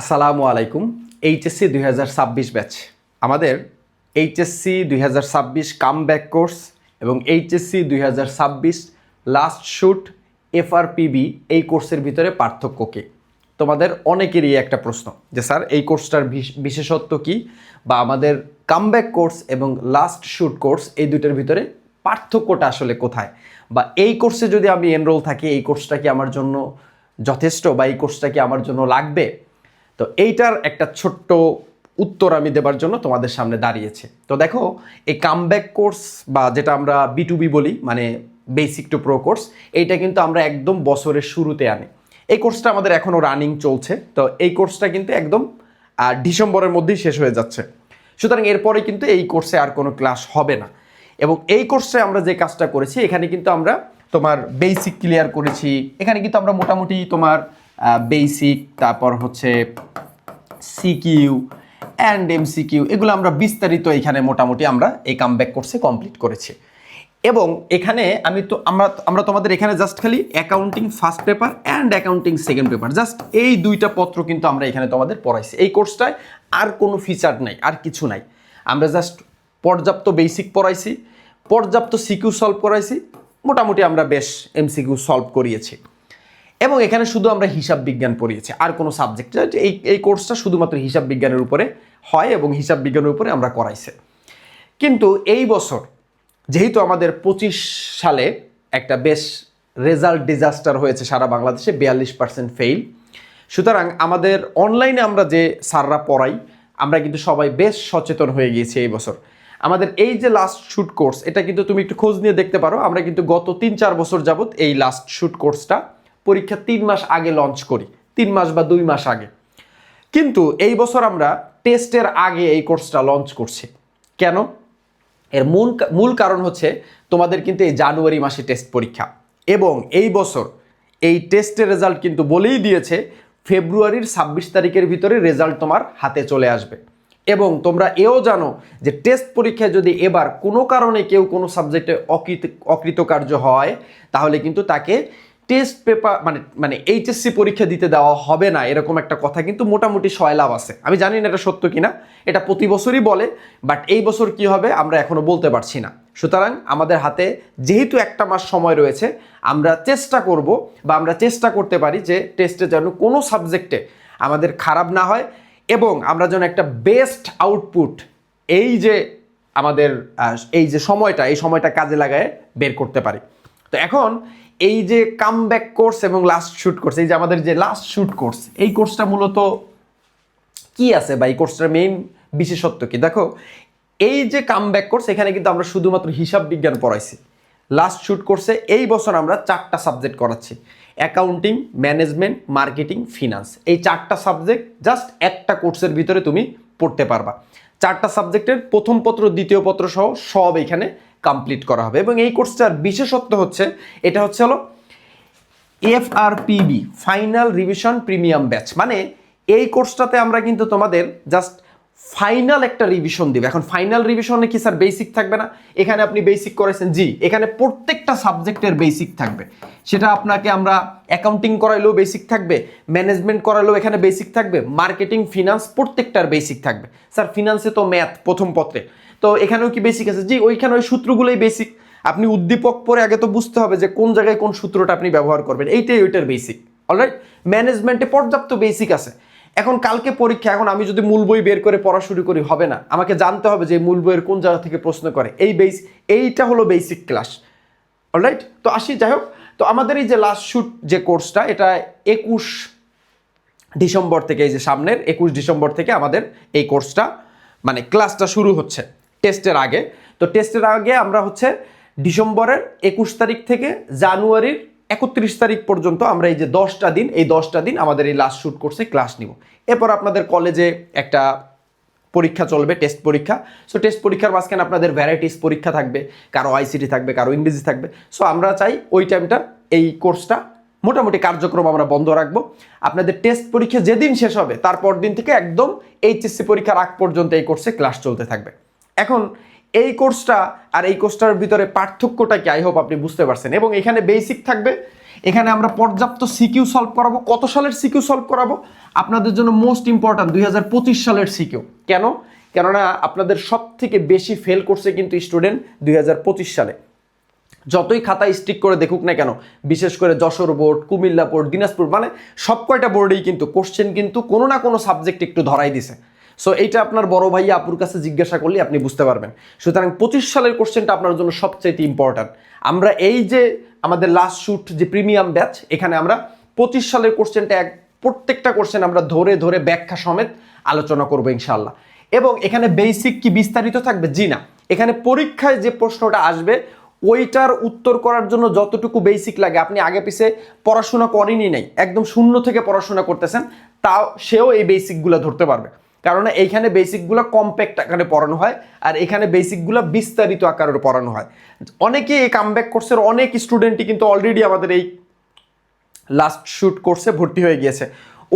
আসসালামু আলাইকুম এইচএসসি দুই হাজার ছাব্বিশ ব্যাচ আমাদের এইচএসসি দুই হাজার ছাব্বিশ কাম ব্যাক কোর্স এবং এইচএসসি দুই হাজার ছাব্বিশ লাস্ট শুট এফআরপিবি এই কোর্সের ভিতরে পার্থক্য কী? তোমাদের অনেকেরই একটা প্রশ্ন যে, স্যার, এই কোর্সটার বিশেষত্ব কি? বা আমাদের কামব্যাক কোর্স এবং লাস্ট শুট কোর্স এই দুটোর ভিতরে পার্থক্যটা আসলে কোথায়? বা এই কোর্সে যদি আমি এনরোল থাকি, এই কোর্সটা কি আমার জন্য যথেষ্ট বা এই কোর্সটা কি আমার জন্য লাগবে? তো এইটার একটা ছোট্ট উত্তর আমি দেবার জন্য তোমাদের সামনে দাঁড়িয়েছে। তো দেখো, এই কামব্যাক কোর্স বা যেটা আমরা বি টু বি বলি মানে বেসিক টু প্রো কোর্স এইটা কিন্তু আমরা একদম বছরের শুরুতে আনি। এই কোর্সটা আমাদের এখনও রানিং চলছে, তো এই কোর্সটা কিন্তু একদম ডিসেম্বরের মধ্যেই শেষ হয়ে যাচ্ছে। সুতরাং এরপরে কিন্তু এই কোর্সে আর কোনো ক্লাস হবে না। এবং এই কোর্সে আমরা যে কাজটা করেছি, এখানে কিন্তু আমরা তোমার বেসিক ক্লিয়ার করেছি, এখানে কিন্তু আমরা মোটামুটি তোমার বেসিক তারপর হচ্ছে সিকিউ অ্যান্ড এমসিকিউ এগুলো আমরা বিস্তারিত এখানে মোটামুটি আমরা এই কামব্যাক কোর্সে কমপ্লিট করেছি। এবং এখানে আমি তো, আমরা আমরা তোমাদের এখানে জাস্ট খালি accounting first paper and accounting second paper just এই দুইটা পত্র কিন্তু আমরা এখানে তোমাদের পড়াইছি। এই কোর্সটায় আর কোনো ফিচার নাই, আর কিছু নাই। আমরা জাস্ট পর্যাপ্ত বেসিক পড়াইছি, পর্যাপ্ত সিকিউ সলভ করাইছি, মোটামুটি আমরা বেশ এমসিকিউ সলভ করিয়েছি। এবং এখানে শুধু আমরা হিসাব বিজ্ঞান পড়িয়েছি। আর কোনো সাবজেক্ট এই এই কোর্সটা শুধুমাত্র হিসাব বিজ্ঞানের উপরে হয় এবং হিসাব বিজ্ঞানের উপরে আমরা করাইছে। কিন্তু এই বছর যেহেতু আমাদের পঁচিশ সালে একটা বেশ রেজাল্ট ডিজাস্টার হয়েছে সারা বাংলাদেশে, বিয়াল্লিশ পার্সেন্ট ফেইল সুতরাং আমাদের অনলাইনে আমরা যে সাররা পড়াই, আমরা কিন্তু সবাই বেশ সচেতন হয়ে গিয়েছি এই বছর। আমাদের এই যে লাস্ট শ্যুট কোর্স এটা কিন্তু তুমি একটু খোঁজ নিয়ে দেখতে পারো। আমরা কিন্তু গত তিন চার বছর যাবত এই লাস্ট শ্যুট কোর্সটা পরীক্ষা তিন মাস আগে লঞ্চ করি। তিন মাস বা দুই মাস আগে। কিন্তু এই বছর আমরা টেস্টের আগে এই কোর্সটা লঞ্চ করছি। কেন? এর মূল মূল কারণ হচ্ছে তোমাদের কিন্তু এই জানুয়ারি মাসে টেস্ট পরীক্ষা। এবং এই বছর এই টেস্টের রেজাল্ট কিন্তু বলেই দিয়েছে, ফেব্রুয়ারির ছাব্বিশ তারিখের ভিতরে রেজাল্ট তোমার হাতে চলে আসবে। এবং তোমরা এও জানো যে টেস্ট পরীক্ষায় যদি এবার কোনো কারণে কেউ কোনো সাবজেক্টে অকৃত অকৃতকার্য হয়, তাহলে কিন্তু তাকে টেস্ট পেপার মানে মানে এইচএসসি পরীক্ষা দিতে দেওয়া হবে না, এরকম একটা কথা কিন্তু মোটামুটি সয়লাভ আছে। আমি জানি না এটা সত্য কিনা, এটা প্রতি বছরই বলে বাট এই বছর কি হবে আমরা এখনও বলতে পারছি না। সুতরাং আমাদের হাতে যেহেতু একটা মাস সময় রয়েছে, আমরা চেষ্টা করব বা আমরা চেষ্টা করতে পারি যে টেস্টে যেন কোনো সাবজেক্টে আমাদের খারাপ না হয় এবং আমরা যেন একটা বেস্ট আউটপুট এই যে আমাদের এই যে সময়টা, এই সময়টা কাজে লাগায় বের করতে পারি। তো এখন এই যে কাম ব্যাক কোর্স এবং লাস্ট শ্যুট কোর্স এই যে আমাদের যে লাস্ট শ্যুট কোর্স এই কোর্সটা মূলত কি আছে বা এই কোর্সটার মেইন বিশেষত্ব কি? দেখো, এই যে কাম ব্যাক কোর্স এখানে কিন্তু আমরা শুধুমাত্র হিসাব বিজ্ঞান পড়াইছি। লাস্ট শ্যুট কোর্সে এই বছর আমরা চারটা সাবজেক্ট করাচ্ছি। অ্যাকাউন্টিং ম্যানেজমেন্ট মার্কেটিং ফিনান্স এই চারটা সাবজেক্ট জাস্ট একটা কোর্সের ভিতরে তুমি পড়তে পারবা। চারটা সাবজেক্টের প্রথম পত্র, দ্বিতীয় পত্র সহ সব এখানে কমপ্লিট করা হবে। এবং এই কোর্সটার বিশেষত্ব হচ্ছে, এটা হচ্ছে হলো FRPB final revision premium batch মানে এই কোর্সটাতে আমরা কিন্তু তোমাদের জাস্ট ফাইনাল একটা রিভিশন দিব। এখন ফাইনাল রিভিশনে কি স্যার বেসিক থাকবে না? এখানে আপনি বেসিক করেছেন, জি। এখানে প্রত্যেকটা সাবজেক্টের বেসিক থাকবে। সেটা আপনাকে আমরা অ্যাকাউন্টিং করাইলেও বেসিক থাকবে ম্যানেজমেন্ট করাইলেও এখানে বেসিক থাকবে মার্কেটিং ফিনান্স প্রত্যেকটার বেসিক থাকবে। স্যার ফিনান্সে তো ম্যাথ প্রথম পত্রে। তো এখানেও কি বেসিক আছে? জি, ওইখানে ওই সূত্রগুলোই বেসিক আপনি উদ্দীপক পরে আগে তো বুঝতে হবে যে কোন জায়গায় কোন সূত্রটা আপনি ব্যবহার করবেন। এইটাই ওইটার বেসিক অলরাইট ম্যানেজমেন্টে পর্যাপ্ত বেসিক আছে। এখন কালকে পরীক্ষা, এখন আমি যদি মূল বই বের করে পড়া শুরু করি, হবে না। আমাকে জানতে হবে যে মূল বইয়ের কোন জায়গা থেকে প্রশ্ন করে। এই বেস এইটা হলো বেসিক ক্লাস অলরাইট তো আসি, যাই হোক। তো আমাদের এই যে লাস্ট শুট যে কোর্সটা এটা একুশ ডিসেম্বর থেকে, এই যে সামনের একুশ ডিসেম্বর থেকে আমাদের এই কোর্সটা মানে ক্লাসটা শুরু হচ্ছে টেস্টের আগে। তো টেস্টের আগে আমরা হচ্ছে ডিসেম্বরের একুশ তারিখ থেকে জানুয়ারির একত্রিশ তারিখ পর্যন্ত আমরা এই যে দশটা দিন, এই দশটা দিন আমাদের এই লাস্ট শ্যুট কোর্সে ক্লাস নিব। এরপর আপনাদের কলেজে একটা পরীক্ষা চলবে টেস্ট পরীক্ষা। সো টেস্ট পরীক্ষার মাঝখানে আপনাদের ভ্যারাইটিস পরীক্ষা থাকবে, কারও আইসিটি থাকবে, কারও ইংরেজি থাকবে। সো আমরা চাই ওই টাইমটা এই কোর্সটা মোটামুটি কার্যক্রম আমরা বন্ধ রাখব। আপনাদের টেস্ট পরীক্ষা যেদিন শেষ হবে, তারপর দিন থেকে একদম এইচএসসি পরীক্ষার আগ পর্যন্ত এই কোর্সে ক্লাস চলতে থাকবে। এখন এই কোর্সটা আর এই কোর্সটার ভিতরে পার্থক্যটা কি? আই হোপ আপনি বুঝতে পারছেন। এবং এখানে বেসিক থাকবে। এখানে আমরা পর্যাপ্ত সিকিউ সলভ করাবো। কত সালের সিকিউ সলভ করাবো? আপনাদের জন্য মোস্ট ইম্পর্ট্যান্ট দুই হাজার পঁচিশ সালের সিকিউ কেন? কেননা আপনাদের সব থেকে বেশি ফেল করছে কিন্তু স্টুডেন্ট দুই হাজার পঁচিশ সালে। যতই খাতা স্টিক করে দেখুক না কেন, বিশেষ করে যশোর বোর্ড কুমিল্লা বোর্ড দিনাজপুর মানে সব কয়টা বোর্ডেই কিন্তু কোশ্চেন কিন্তু কোনো না কোনো সাবজেক্ট একটু ধরাই দিছে। সো এইটা আপনার বড় ভাই আপুর কাছে জিজ্ঞাসা করলে আপনি বুঝতে পারবেন। সুতরাং পঁচিশ সালের কোশ্চেনটা আপনার জন্য সবচাইতে ইম্পর্ট্যান্ট আমরা এই যে আমাদের লাস্ট শ্যুট যে প্রিমিয়াম ব্যাচ এখানে আমরা পঁচিশ সালের কোশ্চেনটা এক, প্রত্যেকটা কোশ্চেন আমরা ধরে ধরে ব্যাখ্যা সমেত আলোচনা করব ইনশাল্লাহ এবং এখানে বেসিক কি বিস্তারিত থাকবে? জি না। এখানে পরীক্ষায় যে প্রশ্নটা আসবে, ওইটার উত্তর করার জন্য যতটুকু বেসিক লাগে, আপনি আগে পিছে পড়াশোনা করেনি নাই, একদম শূন্য থেকে পড়াশোনা করতেছেন, তাও সেও এই বেসিকগুলো ধরতে পারবে। কারণ এইখানে বেসিকগুলো কম্প্যাক্ট আকারে পড়ানো হয়, আর এখানে বেসিকগুলো বিস্তারিত আকারে পড়ানো হয়। অনেকে এই কামব্যাক কোর্সের অনেক স্টুডেন্টই কিন্তু অলরেডি আমাদের এই লাস্ট শুট কোর্সে ভর্তি হয়ে গিয়েছে।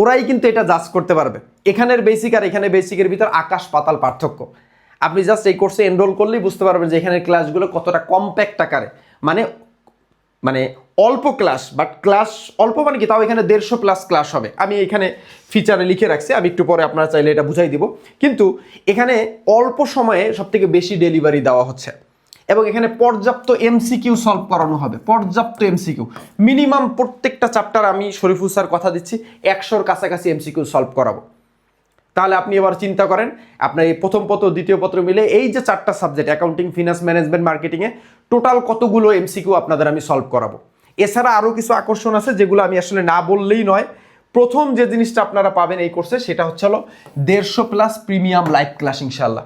ওরাই কিন্তু এটা জাজ করতে পারবে। এখানের বেসিক আর এখানে বেসিকের ভিতর আকাশ পাতাল পার্থক্য। আপনি জাস্ট এই কোর্সে এনরোল করলেই বুঝতে পারবেন যে এখানের ক্লাসগুলো কতটা কম্প্যাক্ট আকারে। মানে মানে অল্প ক্লাস বাট ক্লাস অল্প মানে কি? তাও এখানে দেড়শো প্লাস ক্লাস হবে। আমি এখানে ফিচারে লিখে রাখছি, আমি একটু পরে আপনারা চাইলে এটা বুঝাই দিব। কিন্তু এখানে অল্প সময়ে সবথেকে বেশি ডেলিভারি দেওয়া হচ্ছে। এবং এখানে পর্যাপ্ত এমসিকিউ সলভ করানো হবে। পর্যাপ্ত এমসিকিউ মিনিমাম প্রত্যেকটা চ্যাপ্টার আমি শরীফুল স্যার কথা দিচ্ছি, একশোর কাছাকাছি এমসিকিউ সলভ করাবো। তাহলে আপনি এবার চিন্তা করেন, আপনার এই প্রথম পত্র, দ্বিতীয় পত্র মিলে এই যে চারটা সাবজেক্ট অ্যাকাউন্টিং ফিনান্স ম্যানেজমেন্ট মার্কেটিংয়ে টোটাল কতগুলো এমসিকিউ আপনাদের আমি সলভ করাবো। এছাড়া আরও কিছু আকর্ষণ আছে যেগুলো আমি আসলে না বললেই নয়। প্রথম যে জিনিসটা আপনারা পাবেন এই কোর্সে সেটা হচ্ছে হলো দেড়শো প্লাস প্রিমিয়াম লাইভ ক্লাস ইনশাল্লাহ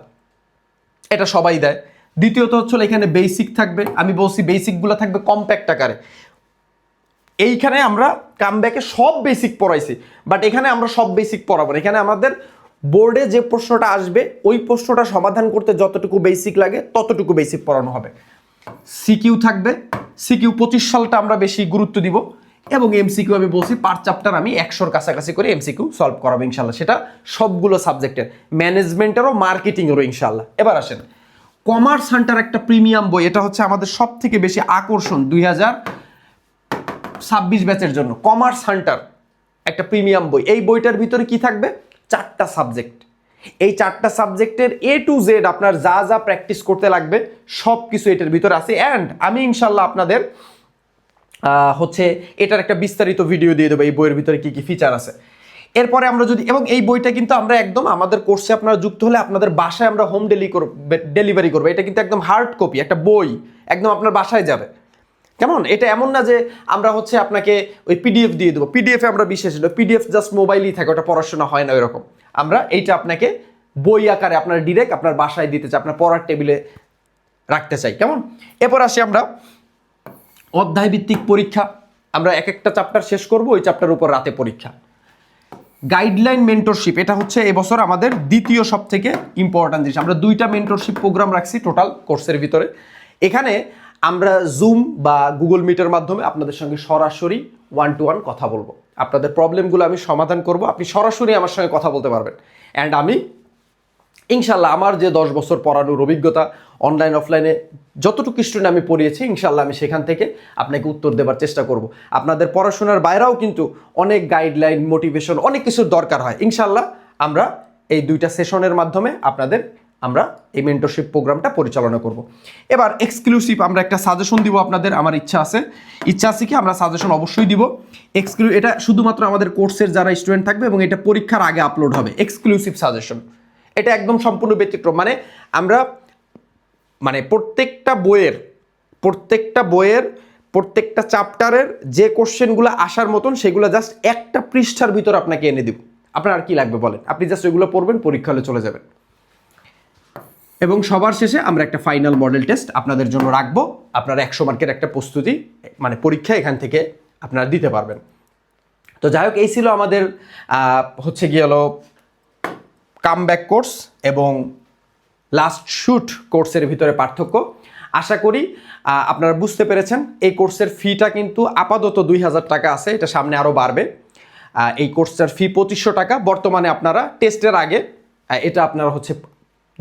এটা সবাই দেয়। দ্বিতীয়ত হচ্ছে এখানে বেসিক থাকবে। আমি বলছি বেসিকগুলো থাকবে কম্প্যাক্ট আকারে। এইখানে আমরা কামব্যাকে সব বেসিক পড়াইছি বাট এখানে আমরা সব বেসিক পড়াবো এখানে আমাদের বোর্ডে যে প্রশ্নটা আসবে, ওই প্রশ্নটা সমাধান করতে যতটুকু বেসিক লাগে, ততটুকু বেসিক পড়ানো হবে। সিকিউ থাকবে। সিকিউ পঁচিশ সালটা আমরা বেশি গুরুত্ব দিব এবং এমসিকিউ আমি বলছি পার চ্যাপ্টার আমি একশোর কাছাকাছি করে এমসিকিউ সলভ করাবো ইনশাল্লাহ সেটা সবগুলো সাবজেক্টের ম্যানেজমেন্টেরও মার্কেটিংয়েরও ইনশাল্লাহ এবার আসেন। কমার্স হান্টার একটা প্রিমিয়াম বই, এটা হচ্ছে আমাদের সব থেকে বেশি আকর্ষণ দুই হাজার ছাব্বিশ ব্যাচের জন্য। কমার্স হান্টার একটা প্রিমিয়াম বই। এই বইটার ভিতরে কি থাকবে? চারটা সাবজেক্ট এই চারটা সাবজেক্টের এ টু জেড আপনার যা যা প্র্যাকটিস করতে লাগবে সব কিছু এটার ভিতরে আছে। অ্যান্ড আমি ইনশাল্লাহ আপনাদের হচ্ছে এটার একটা বিস্তারিত ভিডিও দিয়ে দেবো, এই বইয়ের ভিতরে কী কী ফিচার আছে। এরপরে আমরা যদি, এবং এই বইটা কিন্তু আমরা একদম আমাদের কোর্সে আপনারা যুক্ত হলে আপনাদের বাসায় আমরা হোম ডেলি ডেলিভারি করব। এটা কিন্তু একদম হার্ড কপি একটা বই, একদম আপনার বাসায় যাবে। কেমন? এটা এমন না যে আমরা হচ্ছে আপনাকে ওই পিডিএফ দিয়ে দেবো। পিডিএফে আমরা বিশেষ পিডিএফ জাস্ট মোবাইলই থাকে, ওটা পড়াশোনা হয় না এরকম আমরা এইটা আপনাকে বই আকারে আপনার ডিরেক্ট আপনার বাসায় দিতে চাই, আপনার পড়ার টেবিলে রাখতে চাই। কেমন? এরপর আসি আমরা অধ্যায় ভিত্তিক পরীক্ষা। আমরা এক একটা চ্যাপ্টার শেষ করব, ওই চ্যাপ্টার উপর রাতে পরীক্ষা। গাইডলাইন মেন্টরশিপ এটা হচ্ছে এবছর আমাদের দ্বিতীয় সব থেকে ইম্পর্ট্যান্ট জিনিস। আমরা দুইটা মেন্টরশিপ প্রোগ্রাম রাখছি টোটাল কোর্সের ভিতরে। এখানে আমরা জুম বা গুগল মিটের মাধ্যমে আপনাদের সঙ্গে সরাসরি ওয়ান টু ওয়ান কথা বলব। আপনাদের প্রবলেমগুলো আমি সমাধান করব। আপনি সরাসরি আমার সঙ্গে কথা বলতে পারবেন। অ্যান্ড আমি, ইনশাল্লাহ আমার যে দশ বছর পড়ানোর অভিজ্ঞতা অনলাইন অফলাইনে যতটুকু স্টুডেন্ট আমি পড়িয়েছি, ইনশাল্লাহ আমি সেখান থেকে আপনাকে উত্তর দেওয়ার চেষ্টা করব। আপনাদের পড়াশোনার বাইরেও কিন্তু অনেক গাইডলাইন মোটিভেশন অনেক কিছুর দরকার হয়। ইনশাল্লাহ আমরা এই দুইটা সেশনের মাধ্যমে আপনাদের আমরা এই মেন্টরশিপ প্রোগ্রামটা পরিচালনা করব। এবার এক্সক্লুসিভ আমরা একটা সাজেশন দিব আপনাদের, আমার ইচ্ছা আছে। ইচ্ছা আছে কি? আমরা সাজেশন অবশ্যই দিব। এক্সক্লু এটা শুধুমাত্র আমাদের কোর্সের যারা স্টুডেন্ট থাকবে এবং এটা পরীক্ষার আগে আপলোড হবে। এক্সক্লুসিভ সাজেশন এটা একদম সম্পূর্ণ ব্যতিক্রম। মানে আমরা মানে প্রত্যেকটা বইয়ের প্রত্যেকটা বইয়ের, প্রত্যেকটা চ্যাপ্টারের যে কোশ্চেনগুলো আসার মতন, সেগুলো জাস্ট একটা পৃষ্ঠার ভিতর আপনাকে এনে দিব। আপনার আর কি লাগবে বলেন? আপনি জাস্ট ওইগুলো পড়বেন পরীক্ষা হলে চলে যাবেন। এবং সবার শেষে আমরা একটা ফাইনাল মডেল টেস্ট আপনাদের জন্য রাখব। আপনারা একশো মার্কের একটা প্রস্তুতি মানে পরীক্ষা এখান থেকে আপনারা দিতে পারবেন। তো যাই হোক, এই ছিল আমাদের হচ্ছে গিয়ে হলো কাম ব্যাক কোর্স এবং লাস্ট শুট কোর্সের ভিতরে পার্থক্য। আশা করি আপনারা বুঝতে পেরেছেন, এই কোর্সের ফিটা কিন্তু আপাতত দুই হাজার টাকা আছে, এটা সামনে আরও বাড়বে। এই কোর্সটার ফি পঁচিশশো টাকা, বর্তমানে আপনারা টেস্টের আগে এটা আপনার হচ্ছে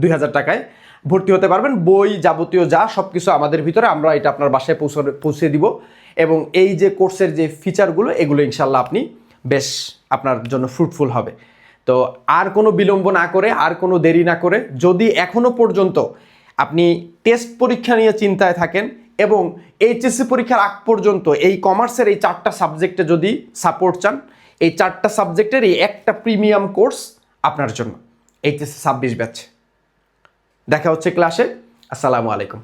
দুই হাজার টাকায় ভর্তি হতে পারবেন। বই যাবতীয় যা সব কিছু আমাদের ভিতরে আমরা এটা আপনার বাসায় পৌঁছে পৌঁছে দিব। এবং এই যে কোর্সের যে ফিচারগুলো এগুলো ইনশাল্লাহ আপনি বেশ আপনার জন্য ফ্রুটফুল হবে। তো আর কোনো বিলম্ব না করে, আর কোনো দেরি না করে, যদি এখনও পর্যন্ত আপনি টেস্ট পরীক্ষা নিয়ে চিন্তায় থাকেন এবং এইচএসসি পরীক্ষার আগ পর্যন্ত এই কমার্সের এই চারটা সাবজেক্টে যদি সাপোর্ট চান, এই চারটা সাবজেক্টের এই একটা প্রিমিয়াম কোর্স আপনার জন্য এইচএসসি ছাব্বিশ ব্যাচ দেখা হচ্ছে ক্লাসে। আসসালামু আলাইকুম।